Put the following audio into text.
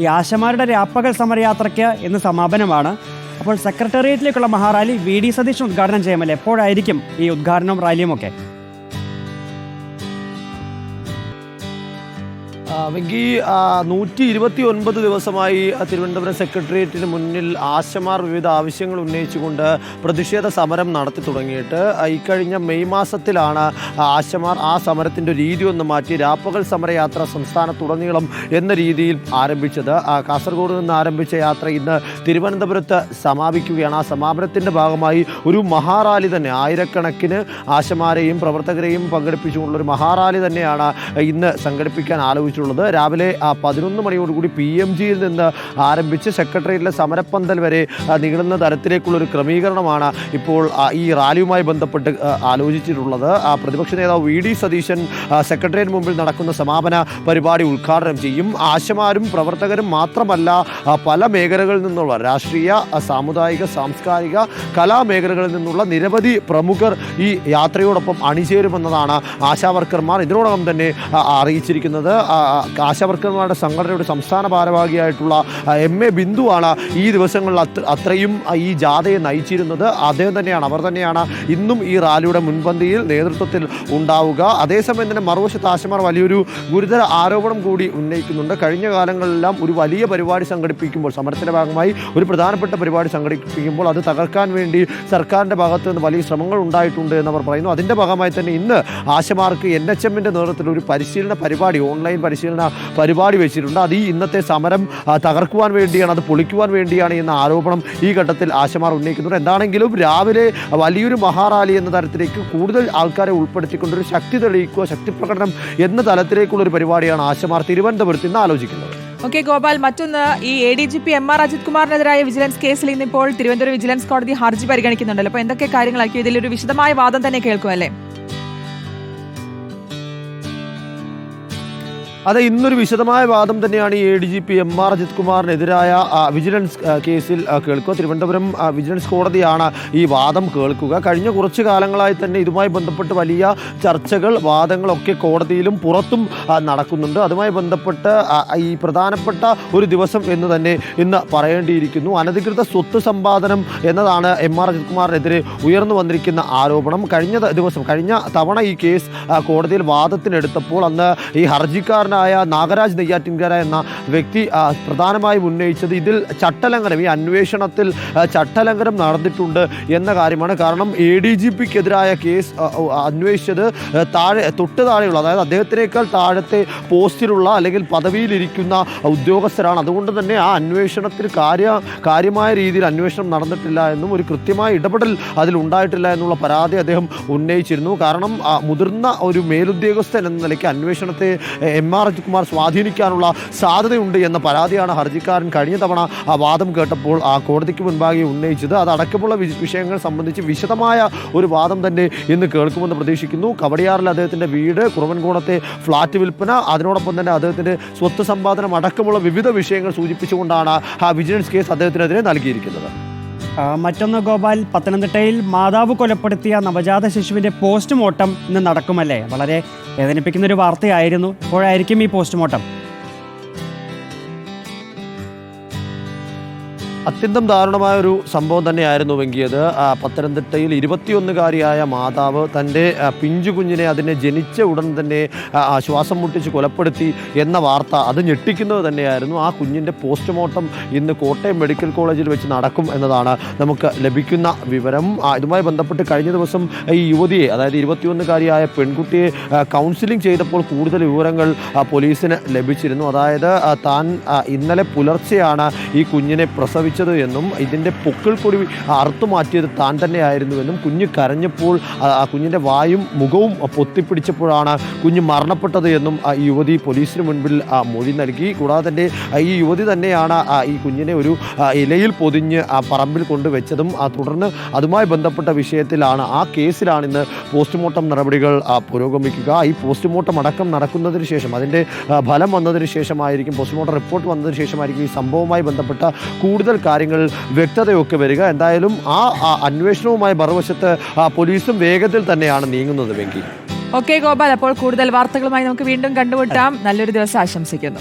ഈ ആശമാരുടെ രാപ്പകൽ സമരയാത്രയ്ക്ക് ഇന്ന് സമാപനമാണ്. അപ്പോൾ സെക്രട്ടേറിയറ്റിലേക്കുള്ള മഹാറാലി വി ഡി സതീശൻ ഉദ്ഘാടനം ചെയ്യുമല്ലോ എപ്പോഴായിരിക്കും ഈ ഉദ്ഘാടനവും റാലിയും ഒക്കെ വെങ്കി നൂറ്റി ഇരുപത്തി ഒൻപത് ദിവസമായി തിരുവനന്തപുരം സെക്രട്ടേറിയറ്റിന് മുന്നിൽ ആശമാർ വിവിധ ആവശ്യങ്ങൾ ഉന്നയിച്ചുകൊണ്ട് പ്രതിഷേധ സമരം നടത്തി തുടങ്ങിയിട്ട് ഇക്കഴിഞ്ഞ മെയ് മാസത്തിലാണ് ആശമാർ ആ സമരത്തിന്റെ രീതി ഒന്ന് മാറ്റി രാപ്പകൽ സമരയാത്ര സംസ്ഥാനത്തുടനീളം എന്ന രീതിയിൽ ആരംഭിച്ചത്. കാസർഗോഡ് നിന്ന് ആരംഭിച്ച യാത്ര ഇന്ന് തിരുവനന്തപുരത്ത് സമാപിക്കുകയാണ്. ആ സമാപനത്തിന്റെ ഭാഗമായി ഒരു മഹാറാലി തന്നെ ആയിരക്കണക്കിന് ആശമാരെയും പ്രവർത്തകരെയും പങ്കെടുപ്പിച്ചുകൊണ്ടുള്ള ഒരു മഹാറാലി തന്നെയാണ് ഇന്ന് സംഘടിപ്പിക്കാൻ ആലോചിച്ചിട്ടുള്ളത് രാവിലെ പതിനൊന്ന് മണിയോടുകൂടി പി എം ജിയിൽ നിന്ന് ആരംഭിച്ച് സെക്രട്ടേറിയറ്റിലെ സമരപ്പന്തൽ വരെ നീളുന്ന തരത്തിലേക്കുള്ളൊരു ക്രമീകരണമാണ് ഇപ്പോൾ ഈ റാലിയുമായി ബന്ധപ്പെട്ട് ആലോചിച്ചിട്ടുള്ളത്. പ്രതിപക്ഷ നേതാവ് വി ഡി സതീശൻ സെക്രട്ടേറിയറ്റ് മുമ്പിൽ നടക്കുന്ന സമാപന പരിപാടി ഉദ്ഘാടനം ചെയ്യും. ആശമാരും പ്രവർത്തകരും മാത്രമല്ല പല മേഖലകളിൽ നിന്നുള്ള രാഷ്ട്രീയ സാമുദായിക സാംസ്കാരിക കലാമേഖലകളിൽ നിന്നുള്ള നിരവധി പ്രമുഖർ ഈ യാത്രയോടൊപ്പം അണിചേരുമെന്നതാണ് ആശാവർക്കർമാർ ഇതിനോടകം തന്നെ അറിയിച്ചിരിക്കുന്നത്. ആശാവർക്കർമാരുടെ സംഘടനയുടെ സംസ്ഥാന ഭാരവാഹിയായിട്ടുള്ള എം. എ. ബിന്ദുവാണ് ഈ ദിവസങ്ങളിൽ അത്ര അത്രയും ഈ ജാഥയെ നയിച്ചിരുന്നത്. അദ്ദേഹം തന്നെയാണ് അവർ തന്നെയാണ് ഇന്നും ഈ റാലിയുടെ മുൻപന്തിയിൽ നേതൃത്വത്തിൽ ഉണ്ടാവുക. അതേസമയം തന്നെ മറുവശത്ത് ആശമാർ വലിയൊരു ഗുരുതര ആരോപണം കൂടി ഉന്നയിക്കുന്നുണ്ട്. കഴിഞ്ഞ കാലങ്ങളിലെല്ലാം ഒരു വലിയ പരിപാടി സംഘടിപ്പിക്കുമ്പോൾ സമരത്തിന്റെ ഭാഗമായി ഒരു പ്രധാനപ്പെട്ട പരിപാടി സംഘടിപ്പിക്കുമ്പോൾ അത് തകർക്കാൻ വേണ്ടി സർക്കാരിന്റെ ഭാഗത്ത് നിന്ന് വലിയ ശ്രമങ്ങൾ ഉണ്ടായിട്ടുണ്ട് എന്നവർ പറയുന്നു. അതിന്റെ ഭാഗമായി തന്നെ ഇന്ന് ആശമാർക്ക് എൻ എച്ച് എമ്മിന്റെ നേതൃത്വത്തിൽ ഒരു പരിശീലന പരിപാടി ഓൺലൈൻ പരിശീലന പരിപാടി വെച്ചിട്ടുണ്ട്. അത് ഈ ഇന്നത്തെ സമരം തകർക്കുവാൻ വേണ്ടിയാണ് അത് പൊളിക്കുവാൻ വേണ്ടിയാണ് എന്ന ആരോപണം ഈ ഘട്ടത്തിൽ ആശമാർ ഉന്നയിക്കുന്നുണ്ട്. എന്താണെങ്കിലും രാവിലെ വലിയൊരു മഹാറാലി എന്ന തരത്തിലേക്ക് കൂടുതൽ ആൾക്കാരെ ഉൾപ്പെടുത്തിക്കൊണ്ടൊരു ശക്തി തെളിയിക്കുക ശക്തി പ്രകടനം എന്ന തലത്തിലേക്കുള്ള ഒരു പരിപാടിയാണ് ആശമാർ തിരുവനന്തപുരത്ത് ഇന്ന് ആലോചിക്കുന്നത്. ഓക്കെ ഗോപാൽ മറ്റൊന്ന് ഈ A D G P M R Ajith കുമാറിനെതിരായ vigilance കേസിൽ ഇന്നിപ്പോൾ തിരുവനന്തപുരം വിജിലൻസ് കോടതി ഹർജി പരിഗണിക്കുന്നുണ്ടല്ലോ. അപ്പോൾ എന്തൊക്കെ കാര്യങ്ങളായിരിക്കും? ഇതിലൊരു വിശദമായ വാദം തന്നെ കേൾക്കും അതെ ഇന്നൊരു വിശദമായ വാദം തന്നെയാണ് A D G P M R Ajith കുമാറിനെതിരായ vigilance കേസിൽ കേൾക്കുക. തിരുവനന്തപുരം വിജിലൻസ് കോടതിയാണ് ഈ വാദം കേൾക്കുക. കഴിഞ്ഞ കുറച്ച് കാലങ്ങളായി തന്നെ ഇതുമായി ബന്ധപ്പെട്ട് വലിയ ചർച്ചകൾ വാദങ്ങളൊക്കെ കോടതിയിലും പുറത്തും നടക്കുന്നുണ്ട്. അതുമായി ബന്ധപ്പെട്ട് ഈ പ്രധാനപ്പെട്ട ഒരു ദിവസം എന്ന് തന്നെ ഇന്ന് പറയേണ്ടിയിരിക്കുന്നു. അനധികൃത സ്വത്ത് സമ്പാദനം എന്നതാണ് എം ആർ അജിത് കുമാറിനെതിരെ ഉയർന്നു വന്നിരിക്കുന്ന ആരോപണം. കഴിഞ്ഞ ദിവസം കഴിഞ്ഞ തവണ ഈ കേസ് കോടതിയിൽ വാദത്തിനെടുത്തപ്പോൾ അന്ന് ഈ ഹർജിക്കാരനായ നാഗരാജ് നെയ്യാറ്റിൻകര എന്ന വ്യക്തി പ്രധാനമായും ഉന്നയിച്ചത് ഇതിൽ ചട്ടലംഘനം ഈ അന്വേഷണത്തിൽ ചട്ടലംഘനം നടന്നിട്ടുണ്ട് എന്ന കാര്യമാണ്. കാരണം എ ഡി ജി പിക്കെതിരായ കേസ് അന്വേഷിച്ചത് താഴെ തൊട്ട് താഴെയുള്ള അതായത് അദ്ദേഹത്തിനേക്കാൾ താഴത്തെ പോസ്റ്റിലുള്ള അല്ലെങ്കിൽ പദവിയിലിരിക്കുന്ന ഉദ്യോഗസ്ഥരാണ്. അതുകൊണ്ട് തന്നെ ആ അന്വേഷണത്തിൽ കാര്യ കാര്യമായ രീതിയിൽ അന്വേഷണം നടന്നിട്ടില്ല എന്നും ഒരു കൃത്യമായ ഇടപെടൽ അതിൽ ഉണ്ടായിട്ടില്ല എന്നുള്ള പരാതി അദ്ദേഹം ഉന്നയിച്ചിരുന്നു. കാരണം മുതിർന്ന ഒരു മേലുദ്യോഗസ്ഥൻ എന്ന നിലയ്ക്ക് അന്വേഷണത്തെ എം ആർ അജിത്കുമാർ സ്വാധീനിക്കാനുള്ള സാധ്യതയുണ്ട് എന്ന പരാതിയാണ് ഹർജിക്കാരൻ കഴിഞ്ഞ തവണ ആ വാദം കേട്ടപ്പോൾ ആ കോടതിക്ക് മുൻപാകെ ഉന്നയിച്ചത്. അതടക്കമുള്ള വിഷയങ്ങൾ സംബന്ധിച്ച് വിശദമായ ഒരു വാദം തന്നെ ഇന്ന് കേൾക്കുമെന്ന് പ്രതീക്ഷിക്കുന്നു. കവടിയാറിൽ അദ്ദേഹത്തിന്റെ വീട് കുറവൻകോണത്തെ ഫ്ലാറ്റ് വിൽപ്പന അതിനോടൊപ്പം തന്നെ അദ്ദേഹത്തിന്റെ സ്വത്ത് സമ്പാദനം അടക്കമുള്ള വിവിധ വിഷയങ്ങൾ സൂചിപ്പിച്ചുകൊണ്ടാണ് ആ വിജിലൻസ് കേസ് അദ്ദേഹത്തിനെതിരെ നൽകിയിരിക്കുന്നത്. മറ്റൊന്ന് ഗോപാൽ പത്തനംതിട്ടയിൽ മാതാവ് കൊലപ്പെടുത്തിയ നവജാത ശിശുവിന്റെ പോസ്റ്റ്മോർട്ടം ഇന്ന് നടക്കുമല്ലേ? വളരെ വേദനിപ്പിക്കുന്ന ഒരു വാർത്തയായിരുന്നു. ഇപ്പോഴായിരിക്കും ഈ പോസ്റ്റ്മോർട്ടം. അത്യന്തം ദാരുണമായ ഒരു സംഭവം തന്നെയായിരുന്നു വെങ്കിയത് പത്തനംതിട്ടയിൽ ഇരുപത്തിയൊന്നുകാരിയായ മാതാവ് തന്റെ പിഞ്ചു കുഞ്ഞിനെ അതിനെ ജനിച്ച ഉടൻ തന്നെ ശ്വാസം മുട്ടിച്ച് കൊലപ്പെടുത്തി എന്ന വാർത്ത അത് ഞെട്ടിക്കുന്നത് തന്നെയായിരുന്നു. ആ കുഞ്ഞിന്റെ പോസ്റ്റ്മോർട്ടം ഇന്ന് കോട്ടയം മെഡിക്കൽ കോളേജിൽ വെച്ച് നടക്കും എന്നതാണ് നമുക്ക് ലഭിക്കുന്ന വിവരം. ഇതുമായി ബന്ധപ്പെട്ട് കഴിഞ്ഞ ദിവസം ഈ യുവതിയെ അതായത് ഇരുപത്തിയൊന്നുകാരിയായ പെൺകുട്ടിയെ കൗൺസിലിംഗ് ചെയ്തപ്പോൾ കൂടുതൽ വിവരങ്ങൾ പോലീസിന് ലഭിച്ചിരുന്നു. അതായത് താൻ ഇന്നലെ പുലർച്ചെയാണ് ഈ കുഞ്ഞിനെ പ്രസവിച്ചത്. എന്നും ഇതിന്റെ പൊക്കിൾ കൊടി അറുത്തു മാറ്റിയത് താൻ തന്നെയായിരുന്നുവെന്നും കുഞ്ഞ് കരഞ്ഞപ്പോൾ ആ കുഞ്ഞിന്റെ വായും മുഖവും പൊത്തിപ്പിടിച്ചപ്പോഴാണ് കുഞ്ഞ് മരണപ്പെട്ടത് എന്നും ആ യുവതി പോലീസിന് മുൻപിൽ മൊഴി നൽകി. കൂടാതെ തന്നെ ഈ യുവതി തന്നെയാണ് ഈ കുഞ്ഞിനെ ഒരു ഇലയിൽ പൊതിഞ്ഞ് ആ പറമ്പിൽ കൊണ്ടുവച്ചതും ആ തുടർന്ന് അതുമായി ബന്ധപ്പെട്ട വിഷയത്തിലാണ് ആ കേസിലാണ് ഇന്ന് പോസ്റ്റ്മോർട്ടം നടപടികൾ പുരോഗമിക്കുക. ഈ പോസ്റ്റ്മോർട്ടം അടക്കം നടക്കുന്നതിന് ശേഷം അതിന്റെ ഫലം വന്നതിന് ശേഷമായിരിക്കും പോസ്റ്റ്മോർട്ടം റിപ്പോർട്ട് വന്നതിന് ശേഷമായിരിക്കും ഈ സംഭവവുമായി ബന്ധപ്പെട്ട കൂടുതൽ കാര്യങ്ങൾ വ്യക്തതയൊക്കെ വരിക. എന്തായാലും ആ അന്വേഷണവുമായി മറുവശത്ത് പോലീസും വേഗത്തിൽ തന്നെയാണ് നീങ്ങുന്നത് വെങ്കി ഓക്കെ ഗോപാൽ അപ്പോൾ കൂടുതൽ വാർത്തകളുമായി നമുക്ക് വീണ്ടും കണ്ടുമുട്ടാം. നല്ലൊരു ദിവസം ആശംസിക്കുന്നു.